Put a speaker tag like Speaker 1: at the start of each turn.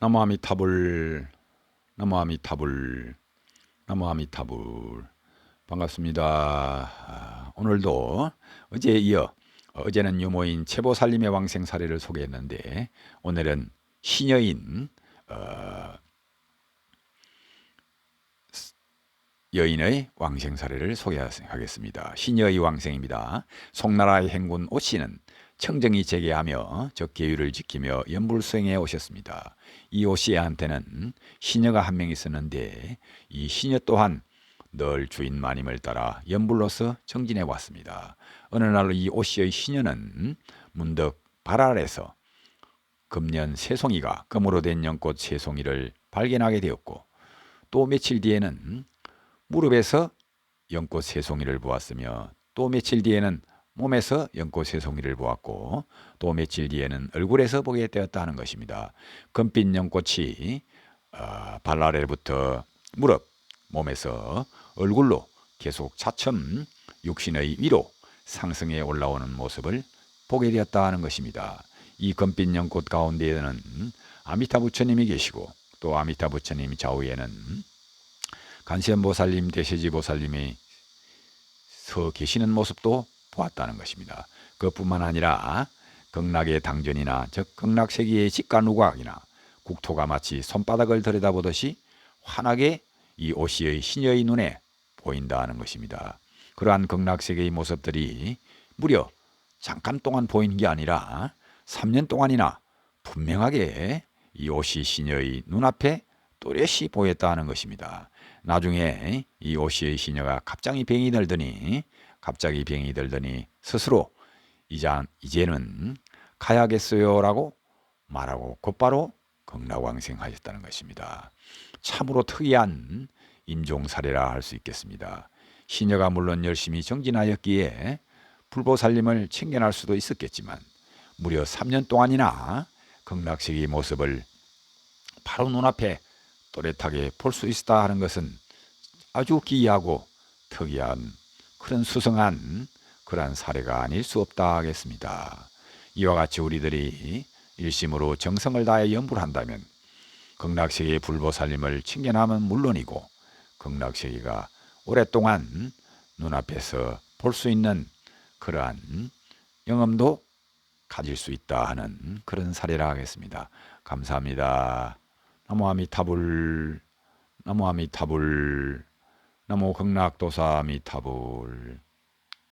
Speaker 1: 나무 아미타불 나무 아미타불 나무 아미타불 반갑습니다. 아, 오늘도 어제에 이어 어제는 유모인 채보살림의 왕생 사례를 소개했는데 오늘은 시녀인 어, 여인의 왕생 사례를 소개하겠습니다. 시녀의 왕생입니다. 송나라의 행군 오씨는 청정이 재개하며 적 계율을 지키며 연불수행에 오셨습니다. 이 오씨한테는 시녀가 한 명 있었는데 이 시녀 또한 늘 주인 마님을 따라 연불로서 정진해 왔습니다. 어느 날 이 오씨의 시녀는 문득 발 아래서 금년 새송이가 금으로 된 연꽃 새송이를 발견하게 되었고 또 며칠 뒤에는 무릎에서 연꽃 새송이를 보았으며 또 며칠 뒤에는 몸에서 연꽃 새송이를 보았고 또 며칠 뒤에는 얼굴에서 보게 되었다 하는 것입니다. 금빛 연꽃이 어, 발 아래부터 무릎, 몸에서 얼굴로 계속 차츰 육신의 위로 상승해 올라오는 모습을 보게 되었다 하는 것입니다. 이 금빛 연꽃 가운데에는 아미타 부처님이 계시고 또 아미타 부처님 좌우에는 간세음보살님, 대세지 보살님이 서 계시는 모습도 보았다는 것입니다. 그뿐만 아니라 극락의 당전이나 즉 극락 세계의 직관우각이나 국토가 마치 손바닥을 들여다보듯이 환하게 이 오시의 시녀의 눈에 보인다는 것입니다. 그러한 극락 세계의 모습들이 무려 잠깐 동안 보이는 게 아니라 3년 동안이나 분명하게 이 오시 시녀의 눈앞에 또렷이 보였다는 것입니다. 나중에 이 오시의 시녀가 갑자기 병이 들더니 갑자기 병이 들더니 스스로 이제 이제는 가야겠어요라고 말하고 곧바로 극락왕생하셨다는 것입니다. 참으로 특이한 임종 사례라 할 수 있겠습니다. 시녀가 물론 열심히 정진하였기에 불보살림을 챙겨날 수도 있었겠지만 무려 3년 동안이나 극락세계의 모습을 바로 눈앞에 또렷하게 볼 수 있다 하는 것은 아주 기이하고 특이한 그런 수성한 그러한 사례가 아닐 수 없다 하겠습니다. 이와 같이 우리들이 일심으로 정성을 다해 연불 한다면 극락세계의 불보살림을 챙겨나면 물론이고 극락세계가 오랫동안 눈앞에서 볼 수 있는 그러한 영험도 가질 수 있다 하는 그런 사례라 하겠습니다. 감사합니다. 나무 아미타불 나무 극락도사 아미타불